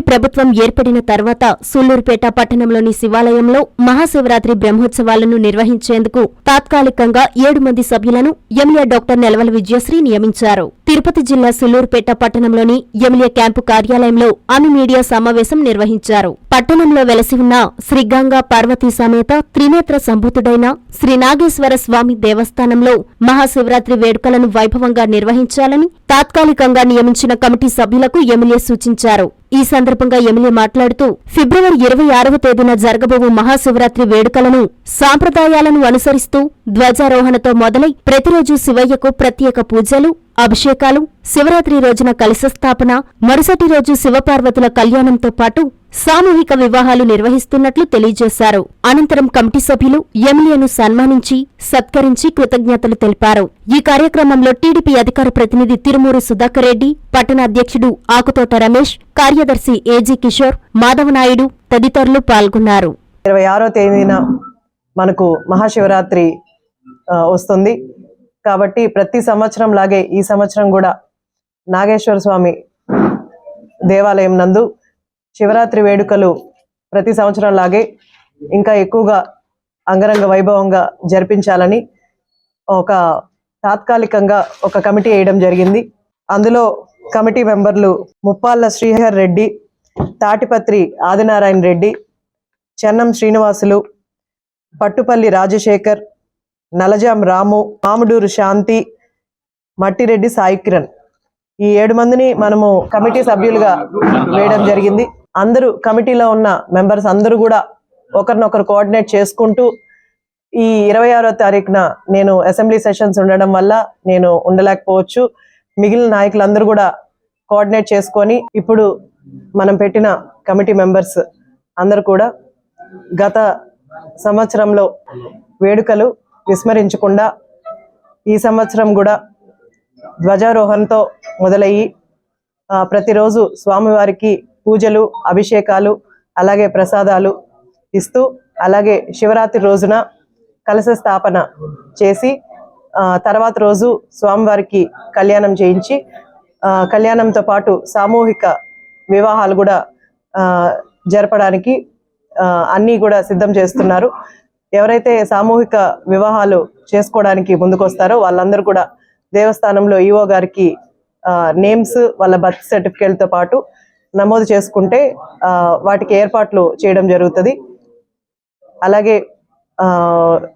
కూటమి ప్రభుత్వం ఏర్పడిన తర్వాత సూళ్ళూరుపేట పట్టణంలోని శివాలయంలో మహాశివరాత్రి బ్రహ్మోత్సవాలను నిర్వహించేందుకు తాత్కాలికంగా ఏడు మంది సభ్యులను ఎమ్మెల్యే డాక్టర్ నెలవల విజయశ్రీ నియమించారు. తిరుపతి జిల్లా సుల్లూరుపేట పట్టణంలోని ఎమ్మెల్యే క్యాంపు కార్యాలయంలో ఆమె మీడియా సమావేశం నిర్వహించారు. పట్టణంలో వెలసి ఉన్న శ్రీగంగా పార్వతీ సమేత త్రినేత్ర సంభూతుడైన శ్రీ నాగేశ్వర స్వామి దేవస్థానంలో మహాశివరాత్రి వేడుకలను వైభవంగా నిర్వహించాలని తాత్కాలికంగా నియమించిన కమిటీ సభ్యులకు ఎమ్మెల్యే సూచించారు. ఈ సందర్భంగా ఎమ్మెల్యే మాట్లాడుతూ ఫిబ్రవరి ఇరవై ఆరవ తేదీన జరగబోవు మహాశివరాత్రి వేడుకలను సాంప్రదాయాలను అనుసరిస్తూ ధ్వజారోహణతో మొదలై ప్రతిరోజు శివయ్యకు ప్రత్యేక పూజలు అభిషేకాలు శివరాత్రి రోజున కలశ స్థాపన మరుసటి రోజు శివపార్వతుల కళ్యాణంతో పాటు సామూహిక వివాహాలు నిర్వహిస్తున్నట్లు తెలియజేశారు. అనంతరం కమిటీ సభ్యులు ఎమ్మెల్యేను సన్మానించి సత్కరించి కృతజ్ఞతలు తెలిపారు. ఈ కార్యక్రమంలో టీడీపీ అధికార ప్రతినిధి తిరుమూరు సుధాకర్ రెడ్డి పట్టణ అధ్యక్షుడు ఆకుతోట రమేష్ కార్యదర్శి ఏజీ కిషోర్ మాధవనాయుడు తదితరులు పాల్గొన్నారు. ఇరవై ఆరో తేదీన మనకు మహాశివరాత్రి ఆ, వస్తుంది. కాబట్టి ప్రతి సంవత్సరం లాగే ఈ సంవత్సరం కూడా నాగేశ్వర స్వామి దేవాలయం నందు శివరాత్రి వేడుకలు ప్రతి సంవత్సరం లాగే ఇంకా ఎక్కువగా అంగరంగ వైభవంగా జరిపించాలని ఒక తాత్కాలికంగా ఒక కమిటీ వేయడం జరిగింది. అందులో కమిటీ మెంబర్లు ముప్పాళ్ళ శ్రీహర్ రెడ్డి తాటిపత్రి ఆదినారాయణ రెడ్డి చెన్నం శ్రీనివాసులు పట్టుపల్లి రాజశేఖర్ నలజాం రాము మామిడూరు శాంతి మట్టిరెడ్డి సాయి కిరణ్. ఈ ఏడు మందిని మనము కమిటీ సభ్యులుగా వేయడం జరిగింది. అందరూ కమిటీలో ఉన్న మెంబర్స్ అందరూ కూడా ఒకరినొకరు కోఆర్డినేట్ చేసుకుంటూ ఈ ఇరవై ఆరో తారీఖున నేను అసెంబ్లీ సెషన్స్ ఉండడం వల్ల నేను ఉండలేకపోవచ్చు. మిగిలిన నాయకులందరూ కూడా కోఆర్డినేట్ చేసుకొని ఇప్పుడు మనం పెట్టిన కమిటీ మెంబర్స్ అందరూ కూడా గత సంవత్సరంలో వేడుకలు విస్మరించకుండా ఈ సంవత్సరం కూడా ధ్వజారోహణతో మొదలయ్యి ఆ, ప్రతిరోజు స్వామివారికి పూజలు అభిషేకాలు అలాగే ప్రసాదాలు ఇస్తూ అలాగే శివరాత్రి రోజున కలశ స్థాపన చేసి ఆ, తర్వాత రోజు స్వామివారికి కళ్యాణం చేయించి ఆ, కళ్యాణంతో పాటు సామూహిక వివాహాలు కూడా ఆ, జరపడానికి ఆ, అన్నీ కూడా సిద్ధం చేస్తున్నారు. ఎవరైతే సామూహిక వివాహాలు చేసుకోవడానికి ముందుకొస్తారో వాళ్ళందరూ కూడా దేవస్థానంలో ఈఓ గారికి నేమ్స్ వాళ్ళ బర్త్ సర్టిఫికేట్తో పాటు నమోదు చేసుకుంటే వాటికి ఏర్పాట్లు చేయడం జరుగుతుంది. అలాగే ఆ,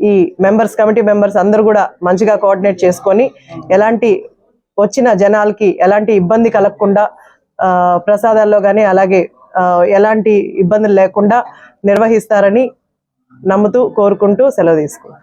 ఈ మెంబర్స్ కమిటీ మెంబర్స్ అందరూ కూడా మంచిగా కోఆర్డినేట్ చేసుకొని ఎలాంటి వచ్చిన జనాలకి ఎలాంటి ఇబ్బంది కలగకుండా ఆ, ప్రసాదాల్లో కానీ అలాగే ఆ, ఎలాంటి ఇబ్బందులు లేకుండా నిర్వహిస్తారని నమ్ముతూ కోరుకుంటూ సెలవు తీసుకున్నాను.